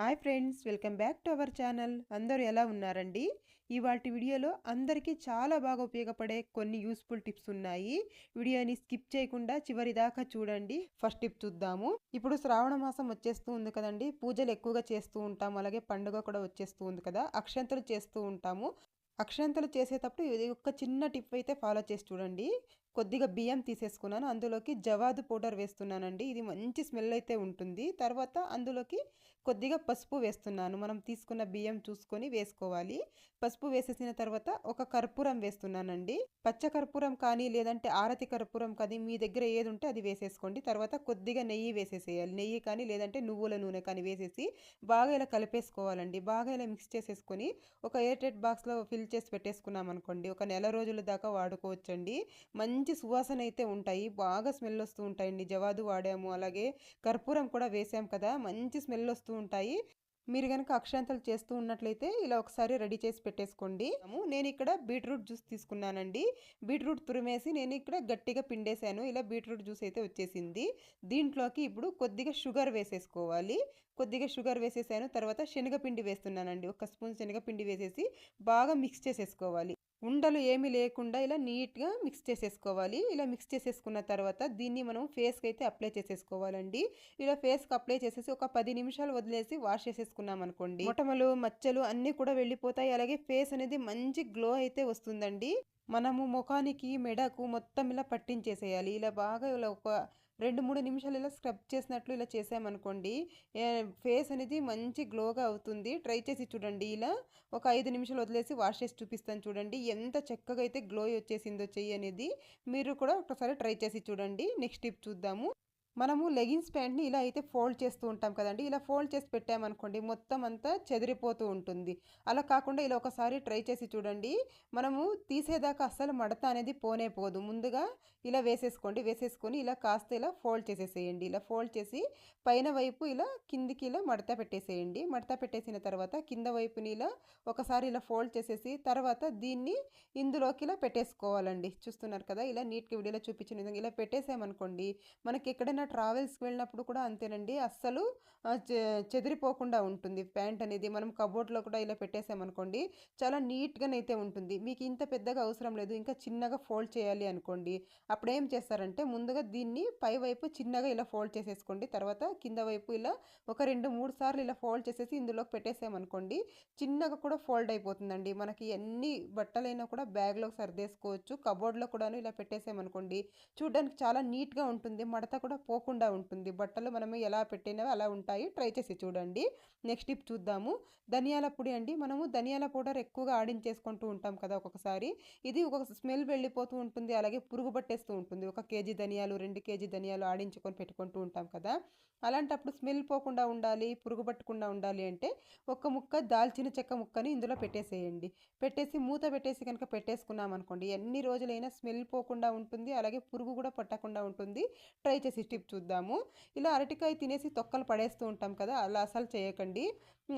Hi friends welcome back to our channel. అందరూ ఎలా ఉన్నారండి? ఇవాటి వీడియోలో అందరికీ చాలా బాగా ఉపయోగపడే కొన్ని యూస్ఫుల్ టిప్స్ ఉన్నాయి. వీడియోని స్కిప్ చేయకుండా చివరి దాకా చూడండి. ఫస్ట్ టిప్ చూద్దాము. ఇప్పుడు శ్రావణ మాసం వచ్చేస్తూ ఉంది కదండి. పూజలు ఎక్కువగా చేస్తూ ఉంటాము. అలాగే పండుగ కూడా వచ్చేస్తూ ఉంది కదా. అక్షంతలు చేస్తూ ఉంటాము. అక్షంతలు చేసేటప్పుడు ఇది ఒక చిన్న టిప్ అయితే ఫాలో చేసి చూడండి. కొద్దిగా బియ్యం తీసేసుకున్నాను. అందులోకి జవాదు పౌడర్ వేస్తున్నానండి. ఇది మంచి స్మెల్ అయితే ఉంటుంది. తర్వాత అందులోకి కొద్దిగా పసుపు వేస్తున్నాను. మనం తీసుకున్న బియ్యం చూసుకొని వేసుకోవాలి. పసుపు వేసేసిన తర్వాత ఒక కర్పూరం వేస్తున్నానండి. పచ్చ కర్పూరం కానీ లేదంటే ఆరతి కర్పూరం కానీ మీ దగ్గర ఏది ఉంటే అది వేసేసుకోండి. తర్వాత కొద్దిగా నెయ్యి వేసేసేయాలి. నెయ్యి కానీ లేదంటే నువ్వుల నూనె కానీ వేసేసి బాగా ఇలా కలిపేసుకోవాలండి. బాగా ఇలా మిక్స్ చేసేసుకొని ఒక ఎయిర్టెడ్ బాక్స్లో ఫిల్ చేసి పెట్టేసుకున్నాం అనుకోండి ఒక నెల రోజుల దాకా వాడుకోవచ్చండి. మంచి మంచి సువాసన అయితే ఉంటాయి. బాగా స్మెల్ వస్తూ ఉంటాయండి జవాదు వాడాము. అలాగే కర్పూరం కూడా వేసాం కదా మంచి స్మెల్ వస్తూ ఉంటాయి. మీరు కనుక అక్షాంతలు చేస్తూ ఉన్నట్లయితే ఇలా ఒకసారి రెడీ చేసి పెట్టేసుకోండి. నేను ఇక్కడ బీట్రూట్ జ్యూస్ తీసుకున్నానండి. బీట్రూట్ తురిమేసి నేను ఇక్కడ గట్టిగా పిండేశాను. ఇలా బీట్రూట్ జ్యూస్ అయితే వచ్చేసింది. దీంట్లోకి ఇప్పుడు కొద్దిగా షుగర్ వేసేసుకోవాలి. కొద్దిగా షుగర్ వేసేసాను. తర్వాత శనగపిండి వేస్తున్నానండి. ఒక స్పూన్ శనగపిండి వేసేసి బాగా మిక్స్ చేసేసుకోవాలి. ఉండలు ఏమీ లేకుండా ఇలా నీట్గా మిక్స్ చేసేసుకోవాలి. ఇలా మిక్స్ చేసేసుకున్న తర్వాత దీన్ని మనం ఫేస్కి అయితే అప్లై చేసేసుకోవాలండి. ఇలా ఫేస్కి అప్లై చేసేసి ఒక పది నిమిషాలు వదిలేసి వాష్ చేసేసుకున్నాం అనుకోండి. మొటమలు మచ్చలు అన్నీ కూడా వెళ్ళిపోతాయి. అలాగే ఫేస్ అనేది మంచి గ్లో అయితే వస్తుందండి. మనము ముఖానికి మెడకు మొత్తం ఇలా పట్టించేసేయాలి. ఇలా బాగా ఇలా ఒక రెండు మూడు నిమిషాలు ఇలా స్క్రబ్ చేసినట్లు ఇలా చేసామనుకోండి ఫేస్ అనేది మంచి గ్లోగా అవుతుంది. ట్రై చేసి చూడండి. ఇలా ఒక ఐదు నిమిషాలు వదిలేసి వాష్ చేసి చూపిస్తాను చూడండి. ఎంత చక్కగా అయితే గ్లో వచ్చేసిందో చెయ్యి అనేది మీరు కూడా ఒకసారి ట్రై చేసి చూడండి. నెక్స్ట్ టిప్ చూద్దాము. మనము లెగిన్స్ ప్యాంట్ని ఇలా అయితే ఫోల్డ్ చేస్తూ ఉంటాం కదండి. ఇలా ఫోల్డ్ చేసి పెట్టామనుకోండి మొత్తం అంతా చెదిరిపోతూ ఉంటుంది. అలా కాకుండా ఇలా ఒకసారి ట్రై చేసి చూడండి. మనము తీసేదాకా అస్సలు మడత అనేది పోనే పోదు. ముందుగా ఇలా వేసేసుకోండి. వేసేసుకొని ఇలా కాస్త ఇలా ఫోల్డ్ చేసేసేయండి. ఇలా ఫోల్డ్ చేసి పైన వైపు ఇలా కిందికి ఇలా మడత పెట్టేసేయండి. మడత పెట్టేసిన తర్వాత కింద వైపుని ఇలా ఒకసారి ఇలా ఫోల్డ్ చేసేసి తర్వాత దీన్ని ఇందులోకి ఇలా పెట్టేసుకోవాలండి. చూస్తున్నారు కదా ఇలా నీట్గా వీడియోలో చూపించిన విధంగా ఇలా పెట్టేసామనుకోండి మనకి ఎక్కడైనా ట్రావెల్స్కి వెళ్ళినప్పుడు కూడా అంతేనండి. అస్సలు చెదిరిపోకుండా ఉంటుంది. ప్యాంట్ అనేది మనం కబోర్డ్లో కూడా ఇలా పెట్టేసామనుకోండి చాలా నీట్గానైతే ఉంటుంది. మీకు ఇంత పెద్దగా అవసరం లేదు. ఇంకా చిన్నగా ఫోల్డ్ చేయాలి అనుకోండి అప్పుడు ఏం చేస్తారంటే ముందుగా దీన్ని పై వైపు చిన్నగా ఇలా ఫోల్డ్ చేసేసుకోండి. తర్వాత కింద వైపు ఇలా ఒక రెండు మూడు సార్లు ఇలా ఫోల్డ్ చేసేసి ఇందులోకి పెట్టేసామనుకోండి చిన్నగా కూడా ఫోల్డ్ అయిపోతుందండి. మనకి ఎన్ని బట్టలైనా కూడా బ్యాగ్లో సర్దేసుకోవచ్చు కబోర్డ్లో కూడాను ఇలా పెట్టేసామనుకోండి చూడడానికి చాలా నీట్గా ఉంటుంది. మడత కూడా పోకుండా ఉంటుంది. బట్టలు మనము ఎలా పెట్టినవి అలా ఉంటాయి. ట్రై చేసి చూడండి. నెక్స్ట్ టిప్ చూద్దాము. ధనియాల పొడి అండి. మనము ధనియాల పౌడర్ ఎక్కువగా ఆడించేసుకుంటూ ఉంటాం కదా ఒక్కొక్కసారి. ఇది ఒక స్మెల్ వెళ్ళిపోతూ ఉంటుంది. అలాగే పురుగు పట్టేస్తూ ఉంటుంది. ఒక కేజీ ధనియాలు రెండు కేజీ ధనియాలు ఆడించుకొని పెట్టుకుంటూ ఉంటాం కదా. అలాంటప్పుడు స్మెల్ పోకుండా ఉండాలి పురుగు పట్టకుండా ఉండాలి అంటే ఒక ముక్క దాల్చిన చెక్క ముక్కని ఇందులో పెట్టేసేయండి. పెట్టేసి మూత పెట్టేసి కనుక పెట్టేసుకున్నాం అనుకోండి ఎన్ని రోజులైనా స్మెల్ పోకుండా ఉంటుంది. అలాగే పురుగు కూడా పట్టకుండా ఉంటుంది. ట్రై చేసి టిప్ చూద్దాము. ఇలా అరటికాయ తినేసి తొక్కలు పడేస్తూ ఉంటాం కదా అలా అసలు చేయకండి.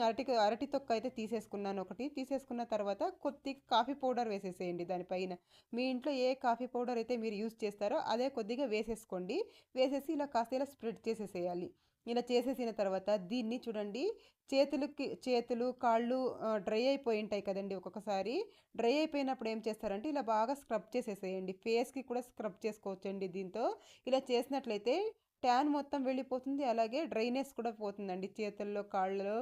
అరటి అరటి తొక్క అయితే తీసేసుకున్నాను ఒకటి. తీసేసుకున్న తర్వాత కొద్దిగా కాఫీ పౌడర్ వేసేసేయండి దానిపైన మీ ఇంట్లో ఏ కాఫీ పౌడర్ అయితే మీరు యూజ్ చేస్తారో అదే కొద్దిగా వేసేసుకోండి. వేసేసి ఇలా కాస్త ఇలా స్ప్రెడ్ చేసేసేయాలి. ఇలా చేసేసిన తర్వాత దీన్ని చూడండి. చేతులకి చేతులు కాళ్ళు డ్రై అయిపోయి ఉంటాయి కదండి ఒక్కొక్కసారి. డ్రై అయిపోయినప్పుడు ఏం చేస్తారంటే ఇలా బాగా స్క్రబ్ చేసేసేయండి. ఫేస్కి కూడా స్క్రబ్ చేసుకోవచ్చండి దీంతో. ఇలా చేసినట్లయితే ట్యాన్ మొత్తం వెళ్ళిపోతుంది. అలాగే డ్రైనెస్ కూడా పోతుందండి చేతుల్లో కాళ్ళలో.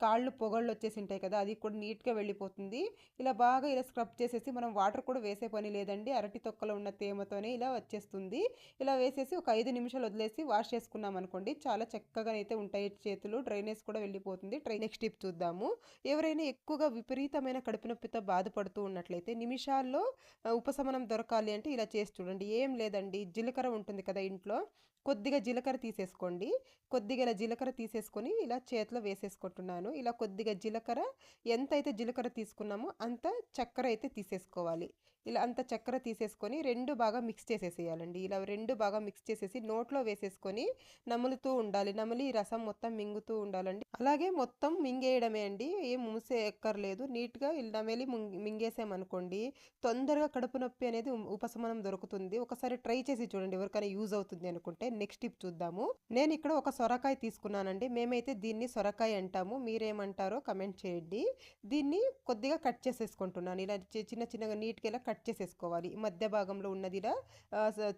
కాళ్ళు పొగళ్ళు వచ్చేసి ఉంటాయి కదా అది కూడా నీట్గా వెళ్ళిపోతుంది. ఇలా బాగా ఇలా స్క్రబ్ చేసేసి మనం వాటర్ కూడా వేసే పని లేదండి. అరటి తొక్కలో ఉన్న తేమతోనే ఇలా వచ్చేస్తుంది. ఇలా వేసేసి ఒక ఐదు నిమిషాలు వదిలేసి వాష్ చేసుకున్నాం అనుకోండి చాలా చక్కగా అయితే ఉంటాయి. చేతులు డ్రైనేజ్ కూడా వెళ్ళిపోతుంది. ట్రై నెక్స్ట్ టిప్ చూద్దాము. ఎవరైనా ఎక్కువగా విపరీతమైన కడుపు నొప్పితో బాధపడుతూ ఉన్నట్లయితే నిమిషాల్లో ఉపశమనం దొరకాలి అంటే ఇలా చేసి చూడండి. ఏం లేదండి. జీలకర్ర ఉంటుంది కదా ఇంట్లో కొద్దిగా జీలకర్ర తీసేసుకోండి. కొద్దిగా ఇలా జీలకర్ర తీసేసుకొని ఇలా చేతిలో వేసేసుకుంటున్నాను. ఇలా కొద్దిగా జీలకర్ర ఎంత అయితే జీలకర్ర తీసుకున్నామో అంత చక్కెర అయితే తీసేసుకోవాలి. ఇలా అంత చక్కెర తీసేసుకొని రెండు బాగా మిక్స్ చేసేసేయాలండి. ఇలా రెండు బాగా మిక్స్ చేసేసి నోట్లో వేసేసుకొని నములుతూ ఉండాలి. నమిలి రసం మొత్తం మింగుతూ ఉండాలండి. అలాగే మొత్తం మింగేయడమే అండి. ఏం మూసే ఎక్కర్లేదు నీట్గా ఇలా నమిలి మింగేసామనుకోండి తొందరగా కడుపు నొప్పి అనేది ఉపశమనం దొరుకుతుంది. ఒకసారి ట్రై చేసి చూడండి ఎవరికైనా యూజ్ అవుతుంది అనుకుంటే నెక్స్ట్ టిప్ చూద్దాము. నేను ఇక్కడ ఒక సొరకాయ తీసుకున్నానండి. మేమైతే దీన్ని సొరకాయ అంటాము. మీరేమంటారో కమెంట్ చేయండి. దీన్ని కొద్దిగా కట్ చేసేసుకుంటున్నాను. ఇలా చి- చిన్న చిన్నగా నీట్గా ఇలా కట్ కట్ చేసేసుకోవాలి. ఈ మధ్య భాగంలో ఉన్నది ఇలా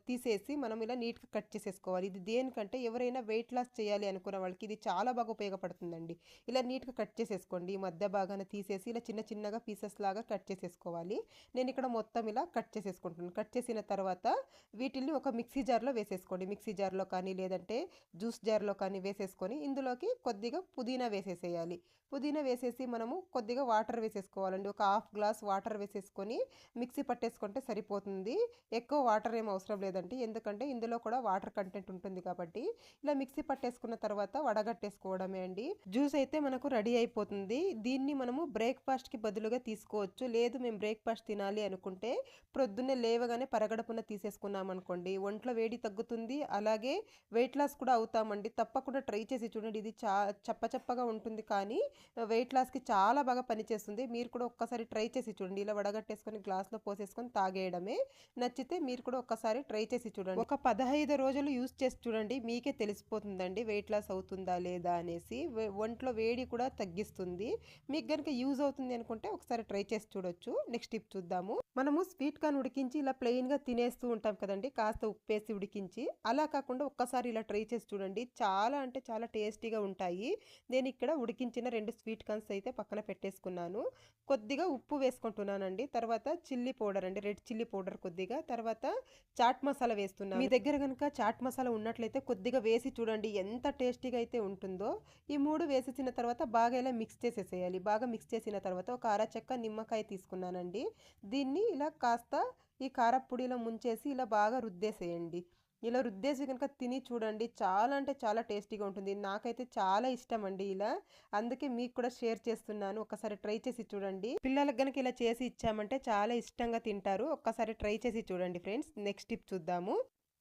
తీసేసి మనం ఇలా నీట్గా కట్ చేసేసుకోవాలి. ఇది దేనికంటే ఎవరైనా వెయిట్ లాస్ చేయాలి అనుకున్న వాళ్ళకి ఇది చాలా బాగా ఉపయోగపడుతుందండి. ఇలా నీట్గా కట్ చేసేసుకోండి. ఈ మధ్య భాగాన తీసేసి ఇలా చిన్న చిన్నగా పీసెస్ లాగా కట్ చేసేసుకోవాలి. నేను ఇక్కడ మొత్తం ఇలా కట్ చేసేసుకుంటున్నాను. కట్ చేసిన తర్వాత వీటిల్ని ఒక మిక్సీ జార్లో వేసేసుకోండి. మిక్సీ జార్లో కానీ లేదంటే జ్యూస్ జార్లో కానీ వేసేసుకొని ఇందులోకి కొద్దిగా పుదీనా వేసేసేయాలి. పుదీనా వేసేసి మనము కొద్దిగా వాటర్ వేసేసుకోవాలండి. ఒక హాఫ్ గ్లాస్ వాటర్ వేసేసుకొని మిక్సీ పట్టేసుకుంటే సరిపోతుంది. ఎక్కువ వాటర్ ఏం అవసరం లేదండి. ఎందుకంటే ఇందులో కూడా వాటర్ కంటెంట్ ఉంటుంది కాబట్టి ఇలా మిక్సీ పట్టేసుకున్న తర్వాత వడగట్టేసుకోవడమే అండి. జ్యూస్ అయితే మనకు రెడీ అయిపోతుంది. దీన్ని మనము బ్రేక్ఫాస్ట్కి బదులుగా తీసుకోవచ్చు. లేదు మేము బ్రేక్ఫాస్ట్ తినాలి అనుకుంటే ప్రొద్దున్నే లేవగానే పరగడపున తీసేసుకున్నాం అనుకోండి. ఒంట్లో వేడి తగ్గుతుంది. అలాగే వెయిట్ లాస్ కూడా అవుతామండి. తప్పకుండా ట్రై చేసి చూడండి. ఇది చా చప్ప చప్పగా ఉంటుంది కానీ వెయిట్ లాస్కి చాలా బాగా పనిచేస్తుంది. మీరు కూడా ఒక్కసారి ట్రై చేసి చూడండి. ఇలా వడగట్టేసుకొని గ్లాస్లో పోసేసుకొని తాగేయడమే. నచ్చితే మీరు కూడా ఒక్కసారి ట్రై చేసి చూడండి. ఒక పదహైదు రోజులు యూస్ చేసి చూడండి. మీకే తెలిసిపోతుందండి. వెయిట్ లాస్ అవుతుందా లేదా అనేసి. ఒంట్లో వేడి కూడా తగ్గిస్తుంది. మీకు కనుక యూజ్ అవుతుంది అనుకుంటే ఒకసారి ట్రై చేసి చూడొచ్చు. నెక్స్ట్ టిప్ చూద్దాము. మనము స్వీట్ కార్న్ ఉడికించి ఇలా ప్లెయిన్గా తినేస్తూ ఉంటాం కదండి. కాస్త ఉప్పేసి ఉడికించి. అలా కాకుండా ఒక్కసారి ఇలా ట్రై చేసి చూడండి. చాలా అంటే చాలా టేస్టీగా ఉంటాయి. నేను ఇక్కడ ఉడికించిన రెండు స్వీట్ కార్న్స్ అయితే పక్కన పెట్టేసుకున్నాను. కొద్దిగా ఉప్పు వేసుకుంటున్నానండి. తర్వాత చిల్లీ పౌడర్ అండి రెడ్ చిల్లీ పౌడర్ కొద్దిగా తర్వాత చాట్ మసాలా వేస్తున్నాను మీ దగ్గర కనుక చాట్ మసాలా ఉన్నట్లయితే కొద్దిగా వేసి చూడండి ఎంత టేస్టీగా అయితే ఉంటుందో. ఈ మూడు వేసేసిన తర్వాత బాగా ఇలా మిక్స్ చేసేసేయాలి. బాగా మిక్స్ చేసిన తర్వాత ఒక అరచెక్క నిమ్మకాయ తీసుకున్నానండి. దీన్ని ఇలా కాస్త ఈ కారపొడిలో ముంచేసి ఇలా బాగా రుద్దేసేయండి. ఇలా రుద్దేసి కనుక తిని చూడండి. చాలా అంటే చాలా టేస్టీగా ఉంటుంది. నాకైతే చాలా ఇష్టం అండి ఇలా. అందుకే మీకు కూడా షేర్ చేస్తున్నాను. ఒకసారి ట్రై చేసి చూడండి. పిల్లలకు కనుక ఇలా చేసి ఇచ్చామంటే చాలా ఇష్టంగా తింటారు. ఒక్కసారి ట్రై చేసి చూడండి ఫ్రెండ్స్. నెక్స్ట్ టిప్ చూద్దాము.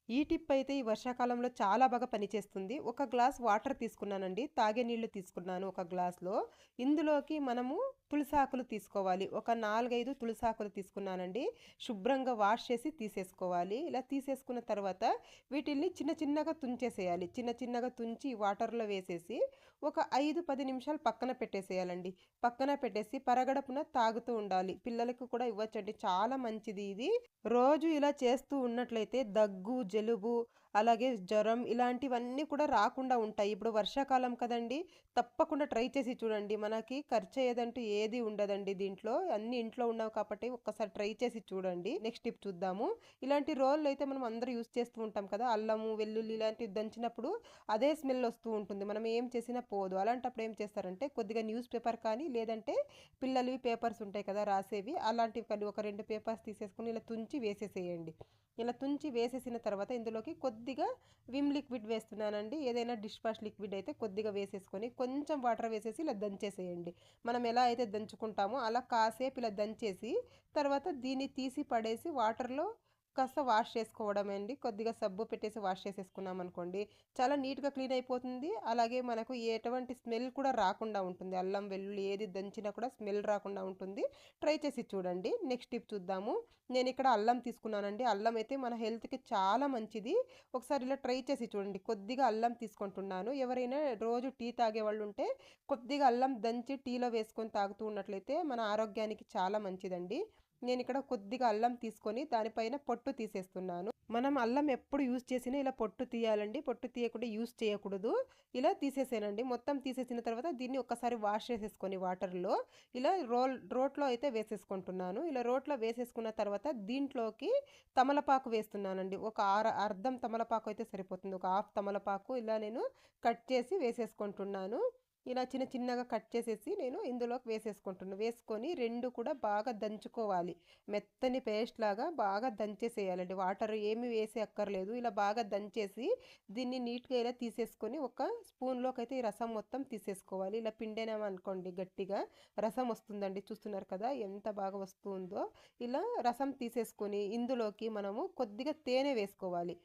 ఈ టిప్ అయితే ఈ వర్షాకాలంలో చాలా బాగా పనిచేస్తుంది. ఒక గ్లాస్ వాటర్ తీసుకున్నానండి. తాగే నీళ్ళు తీసుకున్నాను ఒక గ్లాస్లో. ఇందులోకి మనము తులసాకులు తీసుకోవాలి. ఒక నాలుగైదు తులసాకులు తీసుకున్నానండి. శుభ్రంగా వాష్ చేసి తీసేసుకోవాలి. ఇలా తీసేసుకున్న తర్వాత వీటిల్ని చిన్న చిన్నగా తుంచేసేయాలి. చిన్న చిన్నగా తుంచి వాటర్లో వేసేసి ఒక ఐదు పది నిమిషాలు పక్కన పెట్టేసేయాలండి. పక్కన పెట్టేసి పరగడపున తాగుతూ ఉండాలి. పిల్లలకు కూడా ఇవ్వచ్చండి. చాలా మంచిది ఇది. రోజు ఇలా చేస్తూ ఉన్నట్లయితే దగ్గు జలుబు అలాగే జ్వరం ఇలాంటివన్నీ కూడా రాకుండా ఉంటాయి. ఇప్పుడు వర్షాకాలం కదండి తప్పకుండా ట్రై చేసి చూడండి. మనకి ఖర్చు అయ్యేదంటూ ఏది ఉండదండి దీంట్లో. అన్ని ఇంట్లో ఉన్నావు కాబట్టి ఒక్కసారి ట్రై చేసి చూడండి. నెక్స్ట్ టిప్ చూద్దాము. ఇలాంటి రోళ్ళు అయితే మనం అందరూ యూస్ చేస్తూ ఉంటాం కదా. అల్లము వెల్లుల్లి ఇలాంటివి దంచినప్పుడు అదే స్మెల్ వస్తూ ఉంటుంది. మనం ఏం చేసినా పోదు. అలాంటప్పుడు ఏం చేస్తారంటే కొద్దిగా న్యూస్ పేపర్ కానీ లేదంటే పిల్లలవి పేపర్స్ ఉంటాయి కదా రాసేవి అలాంటివి కానీ ఒక రెండు పేపర్స్ తీసేసుకుని ఇలా తుంచి వేసేసేయండి. ఇలా తుంచి వేసేసిన తర్వాత ఇందులోకి కొద్ది కొద్దిగా విమ్ లిక్విడ్ వేస్తున్నానండి. ఏదైనా డిష్ వాష్ లిక్విడ్ అయితే కొద్దిగా వేసేసుకొని కొంచెం వాటర్ వేసేసి ఇలా దంచేసేయండి. మనం ఎలా అయితే దంచుకుంటామో అలా కాసేపు ఇలా దంచేసి తర్వాత దీన్ని తీసి పడేసి వాటర్లో కాస్త వాష్ చేసుకోవడమే అండి. కొద్దిగా సబ్బు పెట్టేసి వాష్ చేసేసుకున్నాం అనుకోండి చాలా నీట్గా క్లీన్ అయిపోతుంది. అలాగే మనకు ఎటువంటి స్మెల్ కూడా రాకుండా ఉంటుంది. అల్లం వెల్లుల్లి ఏది దంచినా కూడా స్మెల్ రాకుండా ఉంటుంది. ట్రై చేసి చూడండి. నెక్స్ట్ టిప్ చూద్దాము. నేను ఇక్కడ అల్లం తీసుకున్నానండి. అల్లం అయితే మన హెల్త్కి చాలా మంచిది. ఒకసారి ఇలా ట్రై చేసి చూడండి. కొద్దిగా అల్లం తీసుకుంటున్నాను. ఎవరైనా రోజు టీ తాగే వాళ్ళు ఉంటే కొద్దిగా అల్లం దంచి టీలో వేసుకొని తాగుతూ ఉన్నట్లయితే మన ఆరోగ్యానికి చాలా మంచిదండి. నేను ఇక్కడ కొద్దిగా అల్లం తీసుకొని దానిపైన పొట్టు తీసేస్తున్నాను. మనం అల్లం ఎప్పుడు యూజ్ చేసినా ఇలా పొట్టు తీయాలండి. పొట్టు తీయకుండా యూజ్ చేయకూడదు. ఇలా తీసేసానండి. మొత్తం తీసేసిన తర్వాత దీన్ని ఒక్కసారి వాష్ చేసేసుకొని వాటర్లో ఇలా రోల్ రోట్లో అయితే వేసేసుకుంటున్నాను. ఇలా రోట్లో వేసేసుకున్న తర్వాత దీంట్లోకి తమలపాకు వేస్తున్నానండి. ఒక ఆర అర్ధం తమలపాకు అయితే సరిపోతుంది. ఒక హాఫ్ తమలపాకు ఇలా నేను కట్ చేసి వేసేసుకుంటున్నాను. ఇలా చిన్న చిన్నగా కట్ చేసేసి నేను ఇందులోకి వేసేసుకుంటున్నాను వేసుకొని రెండు కూడా బాగా దంచుకోవాలి. మెత్తని పేస్ట్ లాగా బాగా దంచేసేయాలండి. వాటర్ ఏమి వేసే అక్కర్లేదు. ఇలా బాగా దంచేసి దీన్ని నీట్గా ఇలా తీసేసుకొని ఒక స్పూన్లోకి అయితే ఈ రసం మొత్తం తీసేసుకోవాలి. ఇలా పిండేనామనుకోండి గట్టిగా రసం వస్తుందండి చూస్తున్నారు కదా ఎంత బాగా వస్తుందో. ఇలా రసం తీసేసుకొని ఇందులోకి మనము కొద్దిగా తేనె వేసుకోవాలి.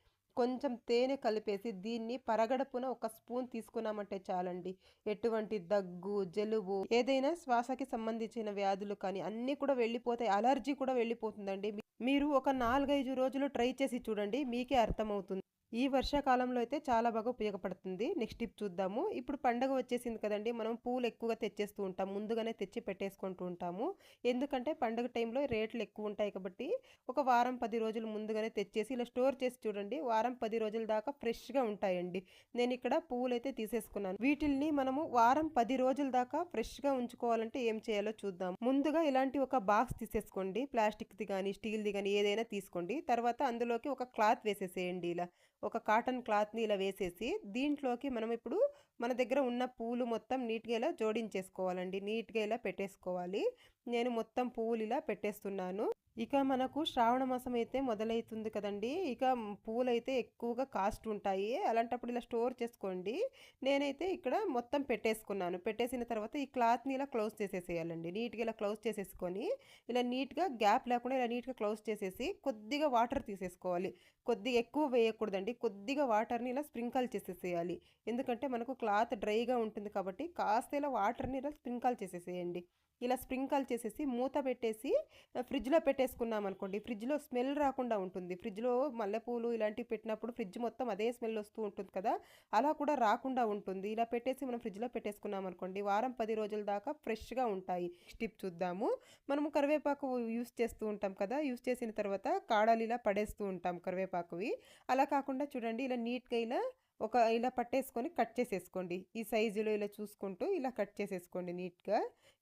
కొంచెం తేనె కలిపేసి దీన్ని పరగడపున ఒక స్పూన్ తీసుకున్నామంటే చాలండి. ఎటువంటి దగ్గు జలుబు ఏదైనా శ్వాసకి సంబంధించిన వ్యాధులు కానీ అన్నీ కూడా వెళ్ళిపోతాయి. అలర్జీ కూడా వెళ్ళిపోతుందండి. మీరు ఒక నాలుగైదు రోజులు ట్రై చేసి చూడండి మీకే అర్థమవుతుంది. ఈ వర్షాకాలంలో అయితే చాలా బాగా ఉపయోగపడుతుంది. నెక్స్ట్ టిప్ చూద్దాము. ఇప్పుడు పండగ వచ్చేసింది కదండి. మనం పూలు ఎక్కువగా తెచ్చేస్తూ ఉంటాం. ముందుగానే తెచ్చి పెట్టేసుకుంటూ ఉంటాము. ఎందుకంటే పండగ టైంలో రేట్లు ఎక్కువ ఉంటాయి కాబట్టి ఒక వారం పది రోజులు ముందుగానే తెచ్చేసి ఇలా స్టోర్ చేసి చూడండి. వారం పది రోజుల దాకా ఫ్రెష్గా ఉంటాయండి. నేను ఇక్కడ పువ్వులు అయితే తీసేసుకున్నాను. వీటిల్ని మనము వారం పది రోజుల దాకా ఫ్రెష్గా ఉంచుకోవాలంటే ఏం చేయాలో చూద్దాం. ముందుగా ఇలాంటి ఒక బాక్స్ తీసేసుకోండి. ప్లాస్టిక్ది కానీ స్టీల్ది కానీ ఏదైనా తీసుకోండి. తర్వాత అందులోకి ఒక క్లాత్ వేసేసేయండి ఇలా. ఒక కాటన్ క్లాత్ని ఇలా వేసేసి దీంట్లోకి మనం ఇప్పుడు మన దగ్గర ఉన్న పూలు మొత్తం నీట్గా ఇలా జోడించేసుకోవాలండి. నీట్గా ఇలా పెట్టేసుకోవాలి. నేను మొత్తం పువ్వులు ఇలా పెట్టేస్తున్నాను. ఇక మనకు శ్రావణ మాసం అయితే మొదలవుతుంది కదండి. ఇక పూలైతే ఎక్కువగా కాస్ట్ ఉంటాయి. అలాంటప్పుడు ఇలా స్టోర్ చేసుకోండి. నేనైతే ఇక్కడ మొత్తం పెట్టేసుకున్నాను. పెట్టేసిన తర్వాత ఈ క్లాత్ని ఇలా క్లోజ్ చేసేసేయాలండి. నీట్గా ఇలా క్లోజ్ చేసేసుకొని ఇలా నీట్గా గ్యాప్ లేకుండా ఇలా నీట్గా క్లోజ్ చేసేసి కొద్దిగా వాటర్ తీసేసుకోవాలి. కొద్దిగా ఎక్కువ వేయకూడదండి. కొద్దిగా వాటర్ని ఇలా స్ప్రింకల్ చేసేసేయాలి. ఎందుకంటే మనకు క్లాత్ డ్రైగా ఉంటుంది కాబట్టి కాస్త ఇలా వాటర్ని ఇలా స్ప్రింకల్ చేసేసేయండి. ఇలా స్ప్రింకల్ చేసేసి మూత పెట్టేసి ఫ్రిడ్జ్లో పెట్టేసి పెట్టేసుకున్నాం అనుకోండి ఫ్రిడ్జ్లో స్మెల్ రాకుండా ఉంటుంది. ఫ్రిడ్జ్లో మల్లెపూలు ఇలాంటివి పెట్టినప్పుడు ఫ్రిడ్జ్ మొత్తం అదే స్మెల్ వస్తూ ఉంటుంది కదా అలా కూడా రాకుండా ఉంటుంది. ఇలా పెట్టేసి మనం ఫ్రిడ్జ్లో పెట్టేసుకున్నాం అనుకోండి వారం పది రోజుల దాకా ఫ్రెష్గా ఉంటాయి. స్టిప్ చూద్దాము. మనము కరివేపాకు యూస్ చేస్తూ ఉంటాం కదా యూస్ చేసిన తర్వాత కాడలు ఇలా పడేస్తూ ఉంటాం కరివేపాకువి. అలా కాకుండా చూడండి ఇలా నీట్గా ఇలా ఒక ఇలా పట్టేసుకొని కట్ చేసేసుకోండి. ఈ సైజులో ఇలా చూసుకుంటూ ఇలా కట్ చేసేసుకోండి నీట్గా.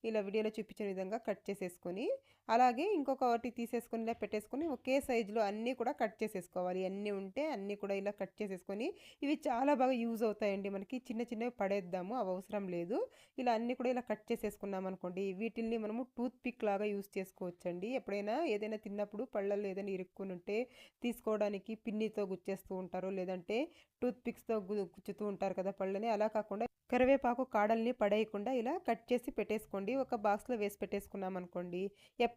ఇలా వీడియోలో చూపించిన విధంగా కట్ చేసేసుకొని అలాగే ఇంకొకటి తీసేసుకొని ఇలా పెట్టేసుకొని ఒకే సైజులో అన్నీ కూడా కట్ చేసేసుకోవాలి. అన్నీ ఉంటే అన్నీ కూడా ఇలా కట్ చేసేసుకొని ఇవి చాలా బాగా యూజ్ అవుతాయండి మనకి. చిన్న చిన్నవి పడేద్దాము అవి అవసరం లేదు. ఇలా అన్నీ కూడా ఇలా కట్ చేసేసుకున్నాం అనుకోండి వీటిల్ని మనము టూత్ పిక్ లాగా యూజ్ చేసుకోవచ్చండి. ఎప్పుడైనా ఏదైనా తిన్నప్పుడు పళ్ళల్లో ఏదైనా ఇరుక్కుని ఉంటే తీసుకోవడానికి పిన్నితో గుచ్చేస్తూ ఉంటారు లేదంటే టూత్ పిక్స్తో గుచ్చుతూ ఉంటారు కదా పళ్ళని అలా కాకుండా కరివేపాకు కాడల్ని పడేయకుండా ఇలా కట్ చేసి పెట్టేసుకోండి. ఒక బాక్స్లో వేసి పెట్టేసుకున్నాం అనుకోండి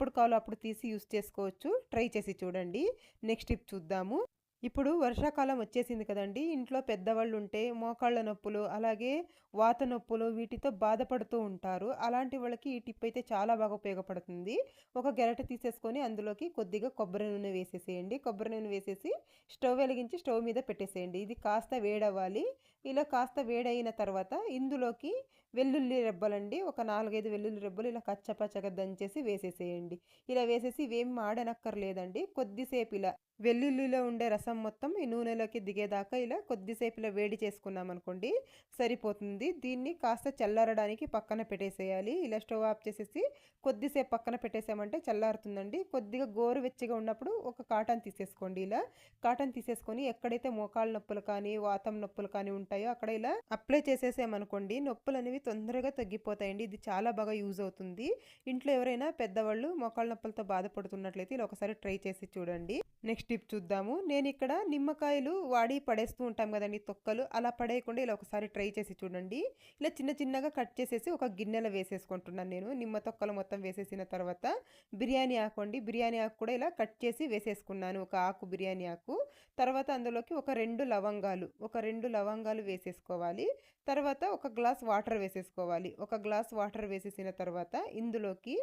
ఎప్పుడు కావాలో అప్పుడు తీసి యూస్ చేసుకోవచ్చు. ట్రై చేసి చూడండి. నెక్స్ట్ టిప్ చూద్దాము. ఇప్పుడు వర్షాకాలం వచ్చేసింది కదండి. ఇంట్లో పెద్దవాళ్ళు ఉంటే మోకాళ్ళ నొప్పులు అలాగే వాత నొప్పులు వీటితో బాధపడుతూ ఉంటారు. అలాంటి వాళ్ళకి ఈ టిప్ అయితే చాలా బాగా ఉపయోగపడుతుంది. ఒక గెరట తీసేసుకొని అందులోకి కొద్దిగా కొబ్బరి నూనె వేసేసేయండి. కొబ్బరి నూనె వేసేసి స్టవ్ వెలిగించి స్టవ్ మీద పెట్టేసేయండి. ఇది కాస్త వేడవ్వాలి. ఇలా కాస్త వేడైన తర్వాత ఇందులోకి వెల్లుల్లి రెబ్బలండి. ఒక నాలుగైదు వెల్లుల్లి రెబ్బలు ఇలా కచ్చపచ్చగా దంచేసి వేసేసేయండి. ఇలా వేసేసి ఇవేం ఆడనక్కర్లేదండి కొద్దిసేపు ఇలా వెల్లుల్లిలో ఉండే రసం మొత్తం ఈ నూనెలోకి దిగేదాకా ఇలా కొద్దిసేపు ఇలా వేడి చేసుకున్నాం అనుకోండి సరిపోతుంది. దీన్ని కాస్త చల్లారడానికి పక్కన పెట్టేసేయాలి. ఇలా స్టవ్ ఆఫ్ చేసేసి కొద్దిసేపు పక్కన పెట్టేసామంటే చల్లారుతుందండి. కొద్దిగా గోరువెచ్చగా ఉన్నప్పుడు ఒక కాటన్ తీసేసుకోండి ఇలా. కాటన్ తీసేసుకొని ఎక్కడైతే మోకాళ్ళ నొప్పులు కానీ వాతం నొప్పులు కానీ ఉంటాయో అక్కడ ఇలా అప్లై చేసేసామనుకోండి నొప్పులు అనేవి తొందరగా తగ్గిపోతాయండి. ఇది చాలా బాగా యూజ్ అవుతుంది. ఇంట్లో ఎవరైనా పెద్దవాళ్ళు మోకాళ్ళ నొప్పులతో బాధపడుతున్నట్లయితే ఇలా ఒకసారి ట్రై చేసి చూడండి. నెక్స్ట్ టిప్ చూద్దాము. నేను ఇక్కడ నిమ్మకాయలు వాడి పడేస్తూ ఉంటాం కదండి తొక్కలు. అలా పడేయకుండా ఇలా ఒకసారి ట్రై చేసి చూడండి. ఇలా చిన్న చిన్నగా కట్ చేసేసి ఒక గిన్నెలో వేసేసుకుంటున్నాను నేను. నిమ్మ తొక్కలు మొత్తం వేసేసిన తర్వాత బిర్యానీ ఆకు అండి బిర్యానీ ఆకు కూడా ఇలా కట్ చేసి వేసేసుకున్నాను. ఒక ఆకు బిర్యానీ ఆకు. తర్వాత అందులోకి ఒక రెండు లవంగాలు ఒక రెండు లవంగాలు వేసేసుకోవాలి. తర్వాత ఒక గ్లాస్ వాటర్ వేసేసుకోవాలి. ఒక గ్లాస్ వాటర్ వేసేసిన తర్వాత ఇందులోకి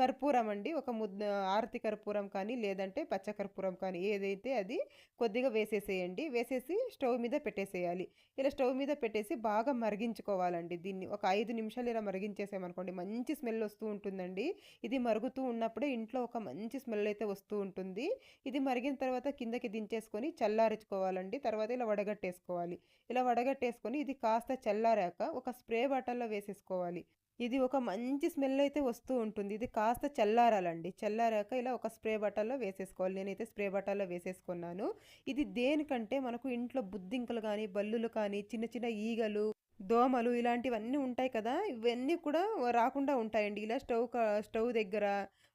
కర్పూరం అండి ఒక ముద్ద ఆరతి కర్పూరం కానీ లేదంటే పచ్చ కర్పూరం కానీ ఏదైతే అది కొద్దిగా వేసేసేయండి. వేసేసి స్టవ్ మీద పెట్టేసేయాలి. ఇలా స్టవ్ మీద పెట్టేసి బాగా మరిగించుకోవాలండి దీన్ని. ఒక ఐదు నిమిషాలు ఇలా మరిగించేసామనుకోండి మంచి స్మెల్ వస్తూ ఉంటుందండి. ఇది మరుగుతూ ఉన్నప్పుడే ఇంట్లో ఒక మంచి స్మెల్ అయితే వస్తూ ఉంటుంది. ఇది మరిగిన తర్వాత కిందకి దించేసుకొని చల్లారించుకోవాలండి తర్వాత ఇలా వడగట్టేసుకోవాలి. ఇలా వడగట్టేసుకొని ఇది కాస్త చల్లారాక ఒక స్ప్రే బాటల్లో వేసేసుకోవాలి. ఇది ఒక మంచి స్మెల్ అయితే వస్తూ ఉంటుంది. ఇది కాస్త చల్లారాలండి. చల్లారాక ఇలా ఒక స్ప్రే బట్టల్లో వేసేసుకోవాలి. నేనైతే స్ప్రే బట్టల్లో వేసేసుకున్నాను. ఇది దేనికంటే మనకు ఇంట్లో బుద్ధింకలు కానీ బల్లులు కానీ చిన్న చిన్న ఈగలు దోమలు ఇలాంటివన్నీ ఉంటాయి కదా ఇవన్నీ కూడా రాకుండా ఉంటాయండి. ఇలా స్టవ్ స్టవ్ దగ్గర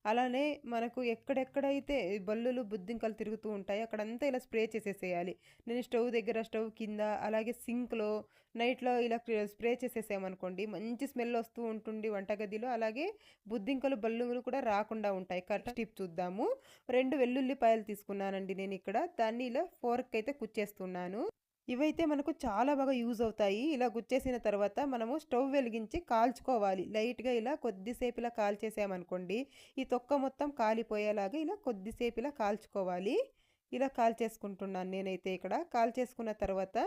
అలానే మనకు ఎక్కడెక్కడైతే బల్లులు బుద్ధింకలు తిరుగుతూ ఉంటాయి అక్కడంతా ఇలా స్ప్రే చేసేసేయాలి. నేను స్టవ్ దగ్గర స్టవ్ కింద అలాగే సింక్లో నైట్లో ఇలా స్ప్రే చేసేసామనుకోండి మంచి స్మెల్ వస్తూ ఉంటుంది వంటగదిలో. అలాగే బుద్ధింకలు బల్లులు కూడా రాకుండా ఉంటాయి. కరెక్ట్ టిప్ చూద్దాము. రెండు వెల్లుల్లిపాయలు తీసుకున్నానండి నేను ఇక్కడ దాన్ని ఇలా ఫోర్క్ అయితే కుచ్చేస్తున్నాను. ఇవైతే మనకు చాలా బాగా యూజ్ అవుతాయి. ఇలా గుచ్చేసిన తర్వాత మనము స్టవ్ వెలిగించి కాల్చుకోవాలి. లైట్గా ఇలా కొద్దిసేపు ఇలా కాల్చేసామనుకోండి ఈ తొక్క మొత్తం కాలిపోయేలాగా ఇలా కొద్దిసేపు ఇలా కాల్చుకోవాలి. ఇలా కాల్చేసుకుంటున్నాను నేనైతే ఇక్కడ. కాల్చేసుకున్న తర్వాత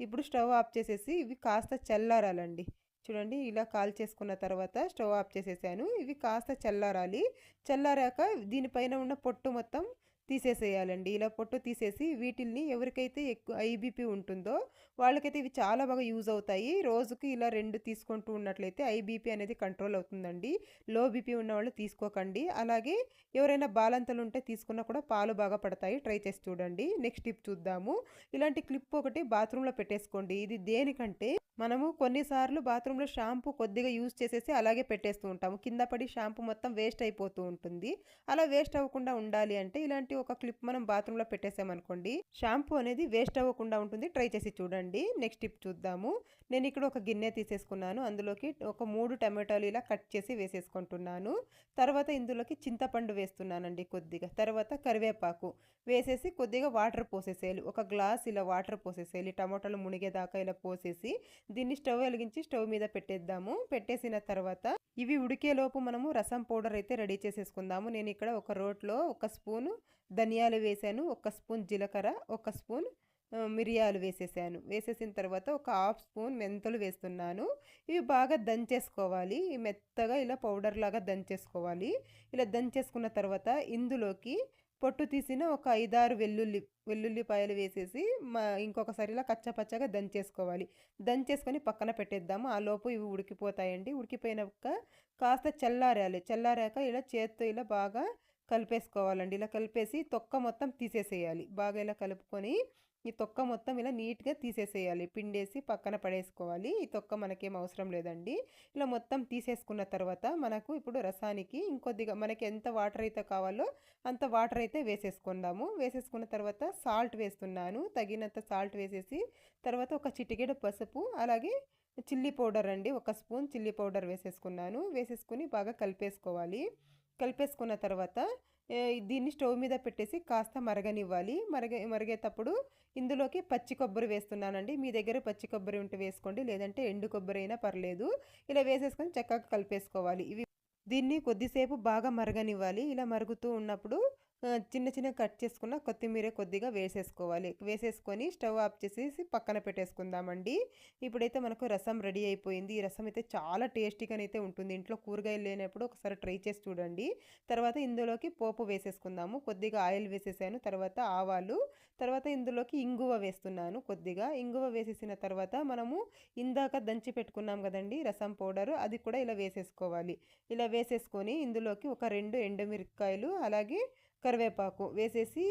ఇప్పుడు స్టవ్ ఆఫ్ చేసేసి ఇవి కాస్త చల్లారాలండి. చూడండి ఇలా కాల్ చేసుకున్న తర్వాత స్టవ్ ఆఫ్ చేసేసాను. ఇవి కాస్త చల్లారాలి. చల్లారాక దీనిపైన ఉన్న పొట్టు మొత్తం తీసేసేయాలండి. ఇలా పొట్టు తీసేసి వీటిల్ని ఎవరికైతే ఎక్కువ ఐబీపీ ఉంటుందో వాళ్ళకైతే ఇవి చాలా బాగా యూజ్ అవుతాయి. రోజుకి ఇలా రెండు తీసుకుంటూ ఉన్నట్లయితే ఐబీపీ అనేది కంట్రోల్ అవుతుందండి. లో బీపీ ఉన్న వాళ్ళు తీసుకోకండి. అలాగే ఎవరైనా బాలంతలు ఉంటే తీసుకున్నా కూడా పాలు బాగా పడతాయి. ట్రై చేసి చూడండి. నెక్స్ట్ టిప్ చూద్దాము. ఇలాంటి క్లిప్ ఒకటి బాత్రూంలో పెట్టేసుకోండి. ఇది దేనికంటే మనము కొన్నిసార్లు బాత్రూంలో షాంపూ కొద్దిగా యూజ్ చేసేసి అలాగే పెట్టేస్తూ ఉంటాము. కింద పడి షాంపూ మొత్తం వేస్ట్ అయిపోతూ ఉంటుంది. అలా వేస్ట్ అవ్వకుండా ఉండాలి అంటే ఇలాంటి ఒక క్లిప్ మనం బాత్రూంలో పెట్టేసామనుకోండి షాంపూ అనేది వేస్ట్ అవ్వకుండా ఉంటుంది. ట్రై చేసి చూడండి. నెక్స్ట్ టిప్ చూద్దాము. నేను ఇక్కడ ఒక గిన్నె తీసేసుకున్నాను. అందులోకి ఒక మూడు టమాటాలు ఇలా కట్ చేసి వేసేసుకుంటున్నాను. తర్వాత ఇందులోకి చింతపండు వేస్తున్నానండి కొద్దిగా. తర్వాత కరివేపాకు వేసేసి కొద్దిగా వాటర్ పోసేసేయాలి. ఒక గ్లాస్ ఇలా వాటర్ పోసేసేయాలి. టమాటాలు మునిగేదాకా ఇలా పోసేసి దీన్ని స్టవ్ వెలిగించి స్టవ్ మీద పెట్టేద్దాము. పెట్టేసిన తర్వాత ఇవి ఉడికేలోపు మనము రసం పౌడర్ అయితే రెడీ చేసేసుకుందాము. నేను ఇక్కడ ఒక రోట్లో ఒక స్పూను ధనియాలు వేసాను. ఒక స్పూన్ జీలకర్ర ఒక స్పూన్ మిరియాలు వేసేసాను. వేసేసిన తర్వాత ఒక హాఫ్ స్పూన్ మెంతులు వేస్తున్నాను. ఇవి బాగా దంచేసుకోవాలి. మెత్తగా ఇలా పౌడర్ లాగా దంచేసుకోవాలి. ఇలా దంచేసుకున్న తర్వాత ఇందులోకి పొట్టు తీసిన ఒక ఐదారు వెల్లుల్లి వెల్లుల్లిపాయలు వేసేసి మా ఇంకొకసారి ఇలా కచ్చపచ్చగా దంచేసుకోవాలి. దంచేసుకొని పక్కన పెట్టేద్దాము ఆ లోపు ఇవి ఉడికిపోతాయండి. ఉడికిపోయినాక కాస్త చల్లారాలి. చల్లారాక ఇలా చేత్తో ఇలా బాగా కలిపేసుకోవాలండి. ఇలా కలిపేసి తొక్క మొత్తం తీసేసేయాలి. బాగా ఇలా కలుపుకొని ఈ తొక్క మొత్తం ఇలా నీట్గా తీసేసేయాలి. పిండేసి పక్కన పడేసుకోవాలి. ఈ తొక్క మనకేం అవసరం లేదండి. ఇలా మొత్తం తీసేసుకున్న తర్వాత మనకు ఇప్పుడు రసానికి ఇంకొద్దిగా మనకి ఎంత వాటర్ అయితే కావాలో అంత వాటర్ అయితే వేసేసుకుందాము. వేసేసుకున్న తర్వాత సాల్ట్ వేస్తున్నాను. తగినంత సాల్ట్ వేసేసి తర్వాత ఒక చిటికెడు పసుపు అలాగే చిల్లీ పౌడర్ అండి. ఒక స్పూన్ చిల్లీ పౌడర్ వేసేసుకున్నాను. వేసేసుకుని బాగా కలిపేసుకోవాలి. కలిపేసుకున్న తర్వాత దీన్ని స్టవ్ మీద పెట్టేసి కాస్త మరగనివ్వాలి. మరగ మరిగేటప్పుడు ఇందులోకి పచ్చి కొబ్బరి వేస్తున్నానండి. మీ దగ్గర పచ్చి కొబ్బరి ఉంటే వేసుకోండి. లేదంటే ఎండు కొబ్బరి అయినా పర్లేదు. ఇలా వేసేసుకొని చక్కగా కలిపేసుకోవాలి. ఇవి దీన్ని కొద్దిసేపు బాగా మరగనివ్వాలి. ఇలా మరుగుతూ ఉన్నప్పుడు చిన్న చిన్న కట్ చేసుకున్న కొత్తిమీర కొద్దిగా వేసేసుకోవాలి. వేసేసుకొని స్టవ్ ఆఫ్ చేసేసి పక్కన పెట్టేసుకుందామండి. ఇప్పుడైతే మనకు రసం రెడీ అయిపోయింది. ఈ రసం అయితే చాలా టేస్టీగానైతే ఉంటుంది. ఇంట్లో కూరగాయలు లేనప్పుడు ఒకసారి ట్రై చేసి చూడండి. తర్వాత ఇందులోకి పోపు వేసేసుకుందాము. కొద్దిగా ఆయిల్ వేసేసాను. తర్వాత ఆవాలు. తర్వాత ఇందులోకి ఇంగువ వేస్తున్నాను కొద్దిగా. ఇంగువ వేసేసిన తర్వాత మనము ఇందాక దంచి పెట్టుకున్నాం కదండి రసం పౌడరు అది కూడా ఇలా వేసేసుకోవాలి. ఇలా వేసేసుకొని ఇందులోకి ఒక రెండు ఎండుమిరపకాయలు అలాగే కరివేపాకు వేసేసి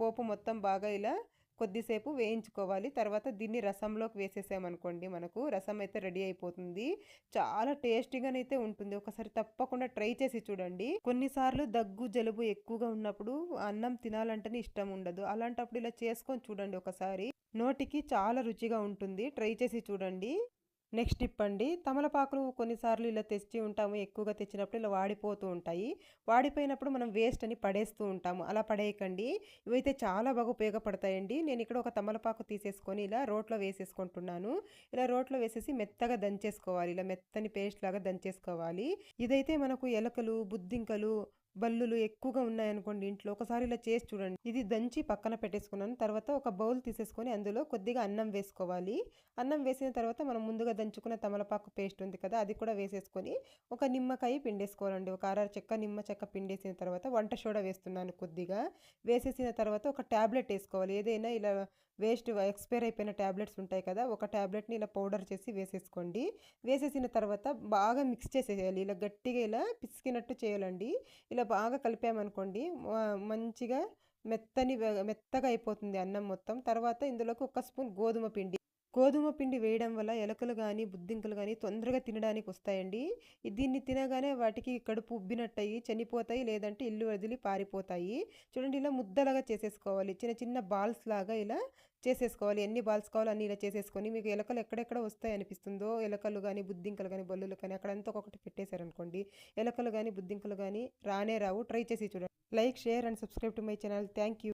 పోపు మొత్తం బాగా ఇలా కొద్దిసేపు వేయించుకోవాలి. తర్వాత దీన్ని రసంలోకి వేసేసామనుకోండి మనకు రసం అయితే రెడీ అయిపోతుంది. చాలా టేస్టీగానైతే ఉంటుంది. ఒకసారి తప్పకుండా ట్రై చేసి చూడండి. కొన్నిసార్లు దగ్గు జలుబు ఎక్కువగా ఉన్నప్పుడు అన్నం తినాలంటేనే ఇష్టం ఉండదు. అలాంటప్పుడు ఇలా చేసుకొని చూడండి ఒకసారి. నోటికి చాలా రుచిగా ఉంటుంది. ట్రై చేసి చూడండి. నెక్స్ట్ టిప్ అండి. తమలపాకులు కొన్నిసార్లు ఇలా తెచ్చి ఉంటాము ఎక్కువగా తెచ్చినప్పుడు ఇలా వాడిపోతూ ఉంటాయి. వాడిపోయినప్పుడు మనం వేస్ట్ అని పడేస్తూ ఉంటాము. అలా పడేయకండి. ఇవైతే చాలా బాగా ఉపయోగపడతాయండి. నేను ఇక్కడ ఒక తమలపాకు తీసేసుకొని ఇలా రోట్లో వేసేసుకుంటున్నాను. ఇలా రోట్లో వేసేసి మెత్తగా దంచేసుకోవాలి. ఇలా మెత్తని పేస్ట్ లాగా దంచేసుకోవాలి. ఇదైతే మనకు ఎలకలు బుద్ధింకలు బల్లులు ఎక్కువగా ఉన్నాయనుకోండి ఇంట్లో. ఒకసారి ఇలా చేసి చూడండి. ఇది దంచి పక్కన పెట్టేసుకున్నాను. తర్వాత ఒక బౌల్ తీసేసుకొని అందులో కొద్దిగా అన్నం వేసుకోవాలి. అన్నం వేసిన తర్వాత మనం ముందుగా దంచుకున్న తమలపాకు పేస్ట్ ఉంది కదా అది కూడా వేసేసుకొని ఒక నిమ్మకాయ పిండేసుకోవాలండి. ఒక అర చెక్క నిమ్మ చెక్క పిండేసిన తర్వాత వంట సోడా వేస్తున్నాను కొద్దిగా. వేసేసిన తర్వాత ఒక ట్యాబ్లెట్ వేసుకోవాలి. ఏదైనా ఇలా వేస్ట్ ఎక్స్పైర్ అయిపోయిన ట్యాబ్లెట్స్ ఉంటాయి కదా ఒక ట్యాబ్లెట్ని ఇలా పౌడర్ చేసి వేసేసుకోండి. వేసేసిన తర్వాత బాగా మిక్స్ చేసేయాలి ఇలా గట్టిగా ఇలా పిసికినట్టు చేయాలండి. ఇలా బాగా కలిపామనుకోండి మంచిగా మెత్తని మెత్తగా అయిపోతుంది అన్నం మొత్తం. తర్వాత ఇందులోకి ఒక స్పూన్ గోధుమ పిండి. గోధుమ పిండి వేయడం వల్ల ఎలకలు కానీ బుద్ధింకలు కానీ తొందరగా తినడానికి వస్తాయండి. దీన్ని తినగానే వాటికి కడుపు ఉబ్బినట్టయి చనిపోతాయి లేదంటే ఇల్లు వదిలి పారిపోతాయి. చూడండి ఇలా ముద్దలాగా చేసేసుకోవాలి. చిన్న చిన్న బాల్స్ లాగా ఇలా చేసేసుకోవాలి. ఎన్ని బాల్స్ కావాలో అన్ని ఇలా చేసేసుకొని మీకు ఎలకలు ఎక్కడెక్కడ వస్తాయి అనిపిస్తుందో ఎలకలు కానీ బుద్ధింకలు కానీ బల్లులు కానీ అక్కడంతా ఒకటి పెట్టేశారనుకోండి. ఎలకలు కానీ బుద్ధింకలు కానీ రానే రావు. ట్రై చేసి చూడండి. Like share and subscribe to my channel. Thank you